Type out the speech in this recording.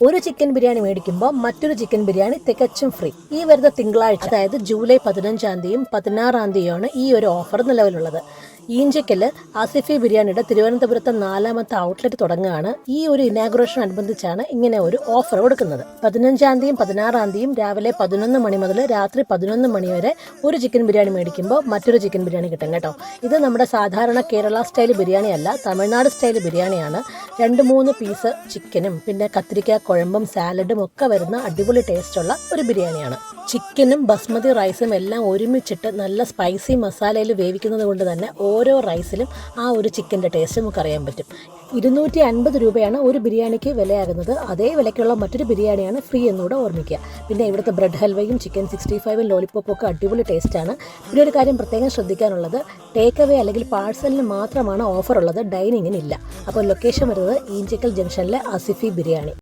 ഒരു ചിക്കൻ ബിരിയാണി മേടിക്കുമ്പോൾ മറ്റൊരു ചിക്കൻ ബിരിയാണി തികച്ചും ഫ്രീ ഈ വരുന്ന തിങ്കളാഴ്ച അതായത് ജൂലൈ പതിനഞ്ചാം തീയതിയും പതിനാറാം തീയതിയാണ് ഈ ഒരു ഓഫർ നിലവിലുള്ളത്. ഈഞ്ചക്കൽ ആസിഫി ബിരിയാണിയുടെ തിരുവനന്തപുരത്തെ നാലാമത്തെ ഔട്ട്ലെറ്റ് തുടങ്ങുകയാണ്. ഈ ഒരു ഇനാഗുറേഷൻ അനുബന്ധിച്ചാണ് ഇങ്ങനെ ഒരു ഓഫർ കൊടുക്കുന്നത്. പതിനഞ്ചാം തീയതിയും പതിനാറാം തീയതിയും രാവിലെ പതിനൊന്ന് മണി മുതൽ രാത്രി പതിനൊന്ന് മണി വരെ ഒരു ചിക്കൻ ബിരിയാണി മേടിക്കുമ്പോൾ മറ്റൊരു ചിക്കൻ ബിരിയാണി കിട്ടും കേട്ടോ. ഇത് നമ്മുടെ സാധാരണ കേരള സ്റ്റൈൽ ബിരിയാണി അല്ല തമിഴ്നാട് സ്റ്റൈൽ ബിരിയാണിയാണ്. രണ്ട് മൂന്ന് പീസ് ചിക്കനും പിന്നെ കത്തിരിക്ക കുഴമ്പും സാലഡും ഒക്കെ വരുന്ന അടിപൊളി ടേസ്റ്റുള്ള ഒരു ബിരിയാണിയാണ്. ചിക്കനും ബസ്മതി റൈസും എല്ലാം ഒരുമിച്ചിട്ട് നല്ല സ്പൈസി മസാലയിൽ വേവിക്കുന്നത് കൊണ്ട് തന്നെ ഓരോ റൈസിലും ആ ഒരു ചിക്കന്റെ ടേസ്റ്റ് നമുക്ക് അറിയാൻ പറ്റും. ഇരുന്നൂറ്റി അൻപത് രൂപയാണ് ഒരു ബിരിയാണിക്ക് വിലയാകുന്നത്. അതേ വിലയ്ക്കുള്ള മറ്റൊരു ബിരിയാണിയാണ് ഫ്രീ എന്നുകൂടെ ഓർമ്മിക്കുക. പിന്നെ ഇവിടുത്തെ ബ്രെഡ് ഹൽവയും ചിക്കൻ സിക്സ്റ്റി ഫൈവും ലോലിപ്പോപ്പും ഒക്കെ അടിപൊളി ടേസ്റ്റാണ് പിന്നെ ഒരു കാര്യം പ്രത്യേകം ശ്രദ്ധിക്കാനുള്ളത് ടേക്ക് അവേ അല്ലെങ്കിൽ പാഴ്സലിന് മാത്രമാണ് ഓഫർ ഉള്ളത് ഡൈനിങ്ങിന് ഇല്ല. അപ്പോൾ ലൊക്കേഷൻ വരുന്നത് ഈഞ്ചക്കൽ ജംഗ്ഷനിലെ അസിഫി ബിരിയാണി.